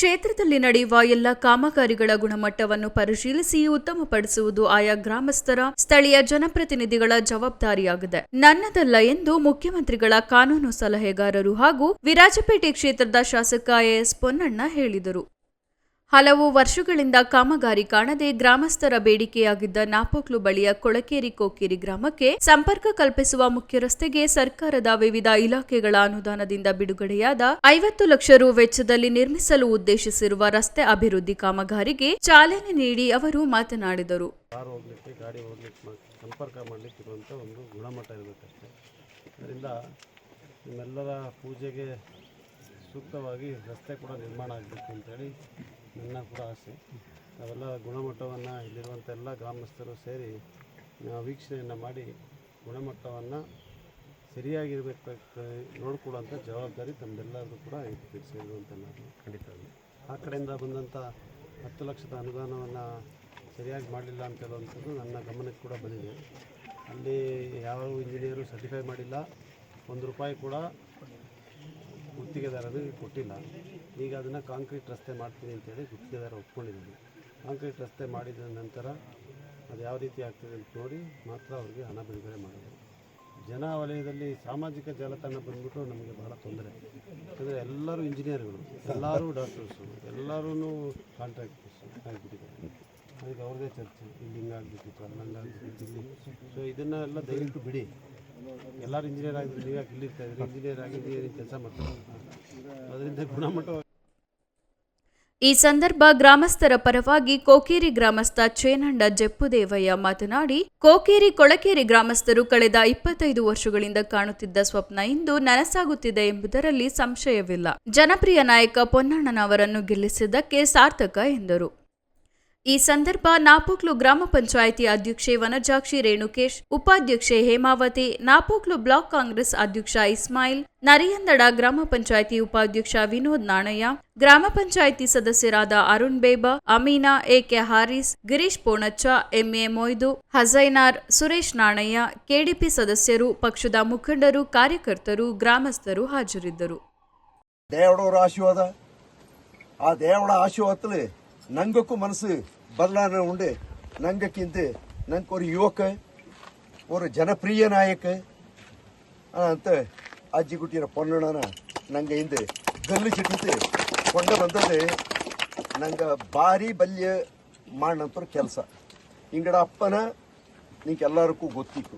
ಕ್ಷೇತ್ರದಲ್ಲಿ ನಡೆಯುವ ಎಲ್ಲ ಕಾಮಗಾರಿಗಳ ಗುಣಮಟ್ಟವನ್ನು ಪರಿಶೀಲಿಸಿ ಉತ್ತಮಪಡಿಸುವುದು ಆಯಾ ಗ್ರಾಮಸ್ಥರ ಸ್ಥಳೀಯ ಜನಪ್ರತಿನಿಧಿಗಳ ಜವಾಬ್ದಾರಿಯಾಗಿದೆ. ನನ್ನದಲ್ಲ ಎಂದು ಮುಖ್ಯಮಂತ್ರಿಗಳ ಕಾನೂನು ಸಲಹೆಗಾರರು ಹಾಗೂ ವಿರಾಜಪೇಟೆ ಕ್ಷೇತ್ರದ ಶಾಸಕ ಎಎಸ್ ಪೊನ್ನಣ್ಣ ಹೇಳಿದರು. ಹಲವು ವರ್ಷಗಳಿಂದ ಕಾಮಗಾರಿ ಕಾಣದೆ ಗ್ರಾಮಸ್ಥರ ಬೇಡಿಕೆಯಾಗಿದ್ದ ನಾಪೋಕ್ಲು ಬಳಿಯ ಕೊಳಕೇರಿ ಕೋಕೇರಿ ಗ್ರಾಮಕ್ಕೆ ಸಂಪರ್ಕ ಕಲ್ಪಿಸುವ ಮುಖ್ಯ ರಸ್ತೆಗೆ ಸರ್ಕಾರದ ವಿವಿಧ ಇಲಾಖೆಗಳ ಅನುದಾನದಿಂದ ಬಿಡುಗಡೆಯಾದ ಐವತ್ತು ಲಕ್ಷ ರು ವೆಚ್ಚದಲ್ಲಿ ನಿರ್ಮಿಸಲು ಉದ್ದೇಶಿಸಿರುವ ರಸ್ತೆ ಅಭಿವೃದ್ಧಿ ಕಾಮಗಾರಿಗೆ ಚಾಲನೆ ನೀಡಿ ಅವರು ಮಾತನಾಡಿದರು. ಸೂಕ್ತವಾಗಿ ರಸ್ತೆ ಕೂಡ ನಿರ್ಮಾಣ ಆಗಬೇಕು ಅಂತೇಳಿ ನನ್ನ ಕೂಡ ಆಸೆ. ಅವೆಲ್ಲ ಗುಣಮಟ್ಟವನ್ನು ಇಲ್ಲಿರುವಂಥ ಎಲ್ಲ ಗ್ರಾಮಸ್ಥರು ಸೇರಿ ವೀಕ್ಷಣೆಯನ್ನು ಮಾಡಿ ಗುಣಮಟ್ಟವನ್ನು ಸರಿಯಾಗಿರ್ಬೇಕು ನೋಡ್ಕೊಳ್ಳೋಂಥ ಜವಾಬ್ದಾರಿ ತಮ್ಮೆಲ್ಲರದು ಕೂಡ ಇದೆ ಸೇರಿರುವಂಥ ನಾನು ಖಂಡಿತ ಆ ಕಡೆಯಿಂದ ಬಂದಂಥ ಹತ್ತು ಲಕ್ಷದ ಅನುದಾನವನ್ನು ಸರಿಯಾಗಿ ಮಾಡಲಿಲ್ಲ ಅಂತ ಹೇಳುವಂಥದ್ದು ನನ್ನ ಗಮನಕ್ಕೆ ಕೂಡ ಬಂದಿದೆ. ಅಲ್ಲಿ ಯಾವ ಇಂಜಿನಿಯರು ಸರ್ಟಿಫೈ ಮಾಡಿಲ್ಲ, ಒಂದು ರೂಪಾಯಿ ಕೂಡ ಗುತ್ತಿಗೆದಾರರಿಗೆ ಕೊಟ್ಟಿಲ್ಲ. ಈಗ ಅದನ್ನು ಕಾಂಕ್ರೀಟ್ ರಸ್ತೆ ಮಾಡ್ತೀನಿ ಅಂತೇಳಿ ಗುತ್ತಿಗೆದಾರ ಒಪ್ಕೊಂಡಿದ್ದೀನಿ ಕಾಂಕ್ರೀಟ್ ರಸ್ತೆ ಮಾಡಿದ ನಂತರ ಅದು ಯಾವ ರೀತಿ ಆಗ್ತದೆ ಅಂತ ನೋಡಿ ಮಾತ್ರ ಅವ್ರಿಗೆ ಹಣ ಬಿಡುಗಡೆ ಮಾಡಿದೆ ಜನ ವಲಯದಲ್ಲಿ ಸಾಮಾಜಿಕ ಜಾಲತಾಣ ಬಂದ್ಬಿಟ್ಟು ನಮಗೆ ಬಹಳ ತೊಂದರೆ. ಯಾಕಂದರೆ ಎಲ್ಲರೂ ಇಂಜಿನಿಯರ್ಗಳು, ಎಲ್ಲರೂ ಡಾಕ್ಟರ್ಸು ಎಲ್ಲರೂ ಕಾಂಟ್ರಾಕ್ಟರ್ಸು ಆಗಿಬಿಟ್ಟಿದ್ದಾರೆ. ಅದಕ್ಕೆ ಅವ್ರದ್ದೇ ಚರ್ಚೆ. ಇಲ್ಲಿ ಹಿಂಗಾಗ್ಬಿಟ್ಟಿತ್ತು ಹಂಗಾಗ್ಬಿಟ್ಟಿತ್ತು ಇಲ್ಲಿ ಸೊ ಇದನ್ನೆಲ್ಲ ದಯವಿಟ್ಟು ಬಿಡಿ. ಎಲ್ಲರೂ ಇಂಜಿನಿಯರ್ ಆಗಿದ್ರು ನೀವು ಇಲ್ಲಿರ್ತಾ ಇದ್ರಿ ಇಂಜಿನಿಯರ್ ಆಗಿ ಕೆಲಸ ಮಾಡ್ತಾರೆ ಅದರಿಂದ ಗುಣಮಟ್ಟ ಈ ಸಂದರ್ಭ ಗ್ರಾಮಸ್ಥರ ಪರವಾಗಿ ಕೋಕೇರಿ ಗ್ರಾಮಸ್ಥ ಚೇನಂಡ ಜಪ್ಪುದೇವಯ್ಯ ಮಾತನಾಡಿ, ಕೋಕೇರಿ ಕೊಳಕೇರಿ ಗ್ರಾಮಸ್ಥರು ಕಳೆದ ಇಪ್ಪತ್ತೈದು ವರ್ಷಗಳಿಂದ ಕಾಣುತ್ತಿದ್ದ ಸ್ವಪ್ನ ಇಂದು ನನಸಾಗುತ್ತಿದೆ ಎಂಬುದರಲ್ಲಿ ಸಂಶಯವಿಲ್ಲ. ಜನಪ್ರಿಯ ನಾಯಕ ಪೊನ್ನಣ್ಣನವರನ್ನು ಗೆಲ್ಲಿಸಿದ್ದಕ್ಕೆ ಸಾರ್ಥಕ ಎಂದರು. ಈ ಸಂದರ್ಭ ನಾಪೋಕ್ಲು ಗ್ರಾಮ ಪಂಚಾಯಿತಿ ಅಧ್ಯಕ್ಷೆ ವನಜಾಕ್ಷಿ ರೇಣುಕೇಶ್, ಉಪಾಧ್ಯಕ್ಷೆ ಹೇಮಾವತಿ, ನಾಪೋಕ್ಲು ಬ್ಲಾಕ್ ಕಾಂಗ್ರೆಸ್ ಅಧ್ಯಕ್ಷ ಇಸ್ಮಾಯಿಲ್, ನರಿಯಂದಡ ಗ್ರಾಮ ಪಂಚಾಯಿತಿ ಉಪಾಧ್ಯಕ್ಷ ವಿನೋದ್ ನಾಣಯ್ಯ, ಗ್ರಾಮ ಪಂಚಾಯಿತಿ ಸದಸ್ಯರಾದ Arun Beba, Amina, AK Haris, Girish Ponnachha, MA Moidu, Hajainar, Suresh Nanaiah, KDP ಸದಸ್ಯರು, ಪಕ್ಷದ ಮುಖಂಡರು, ಕಾರ್ಯಕರ್ತರು, ಗ್ರಾಮಸ್ಥರು ಹಾಜರಿದ್ದರು. ದೇವರ ಆಶೀರ್ವಾದ. ಆ ದೇವರ ಆಶೀರ್ವಾದದಲ್ಲಿ ನಂಗಕ್ಕೂ ಮನಸ್ಸು ಬದಲಾವಣೆ ಉಂಡೆ. ನಂಗಕ್ಕಿಂತ ನಂಗೆ ಅವ್ರ ಯುವಕ ஒரு ಜನಪ್ರಿಯ ನಾಯಕ ಅಂತ ಅಜ್ಜಿ ಗುಟ್ಟಿನ ಪೊನ್ನಣ್ಣನ ನಂಗೆ ಹಿಂದೆ ಗಲ್ಲು ಚಿಟ್ಟಿದ್ದೆ ಕೊಂಡ ಬಂದದೆ ನಂಗೆ ಭಾರಿ ಬಲ್ಯ ಮಾಡಂತರ ಕೆಲಸ. ಹಿಂಗಡ ಅಪ್ಪನ ನಿಂಗೆ ಎಲ್ಲರಿಗೂ ಗೊತ್ತಿತ್ತು.